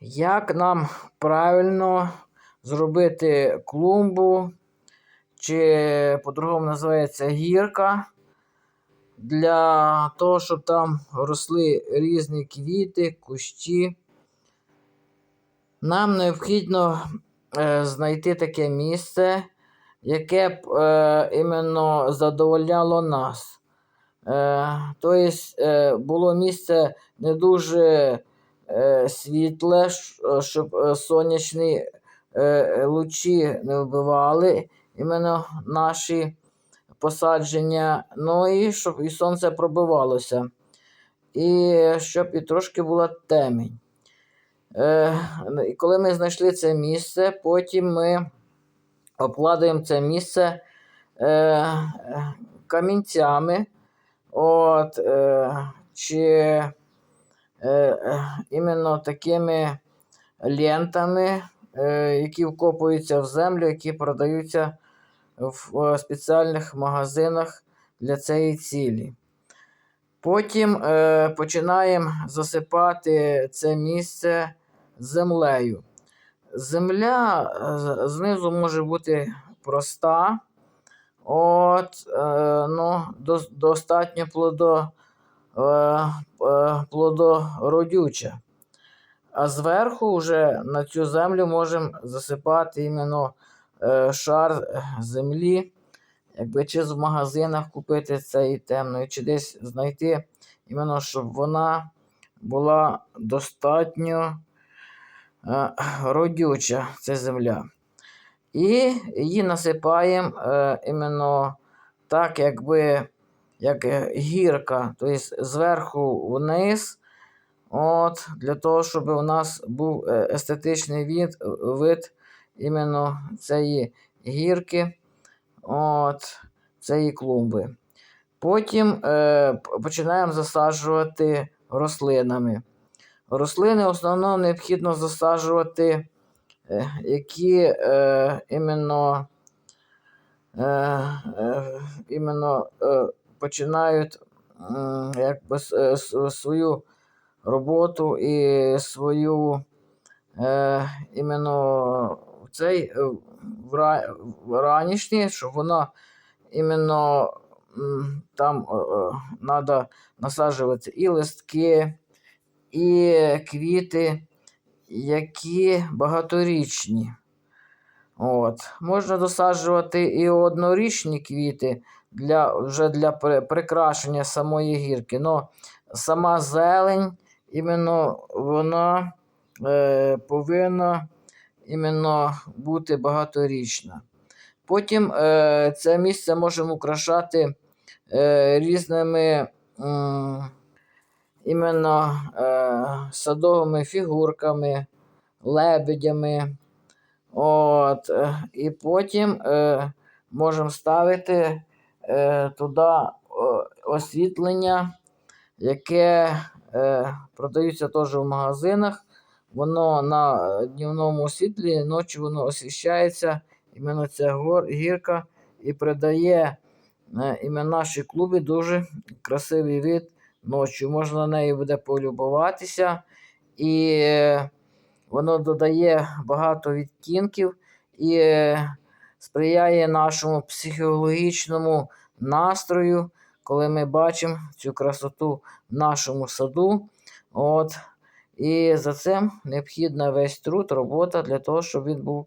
Як нам правильно зробити клумбу, чи по-другому називається гірка, для того, щоб там росли різні квіти, кущі. Нам необхідно е, знайти таке місце, яке б е, іменно задовольняло нас. Е, тобто е, було місце не дуже світле, щоб е, сонячні е, лучі не вбивали іменно наші посадження. Ну і щоб і сонце пробивалося. І щоб і трошки була темінь. Е, і коли ми знайшли це місце, потім ми обкладаємо це місце е, е, камінцями. От, е, чи е, е, іменно такими лентами, е, які вкопуються в землю, які продаються в е, спеціальних магазинах для цієї цілі. Потім е, починаємо засипати це місце землею. Земля е, знизу може бути проста, от, е, ну, дос- достатньо плодо, е, е, плодородюча. А зверху вже на цю землю можемо засипати іменно е, шар е, землі, якби чи в магазинах купити цієї темної, чи десь знайти, іменно, щоб вона була достатньо е, родюча, ця земля. І її насипаємо е, іменно так, якби як е, гірка, тобто зверху вниз. От, для того, щоб у нас був е, естетичний від, вид іменно цієї гірки, от, цієї клумби. Потім е, починаємо засаджувати рослинами. Рослини в основному необхідно засаджувати, е, які е, іменно, е, е, іменно е, починають якби, е, свою роботу і свою е, іменно цей е, ранішній, щоб вона іменно там треба насаджувати і листки, і квіти, які багаторічні. От. Можна досаджувати і однорічні квіти для, вже для прикрашення самої гірки. Но сама зелень, іменно вона е, повинна іменно бути багаторічна. Потім е, це місце можемо украшати е, різними м, іменно е, садовими фігурками, лебедями. От, е, і потім е, можемо ставити е, туди е, освітлення, яке е, продаються теж в магазинах. Воно на дневному світлі, ночі воно освіщається, іменно ця гор, гірка, і придає е, іменно нашій клубі дуже красивий вид ночі. Можна на неї буде полюбуватися. І е, воно додає багато відтінків і е, сприяє нашому психологічному настрою, коли ми бачимо цю красоту в нашому саду. От. І за цим необхідна весь труд, робота для того, щоб він був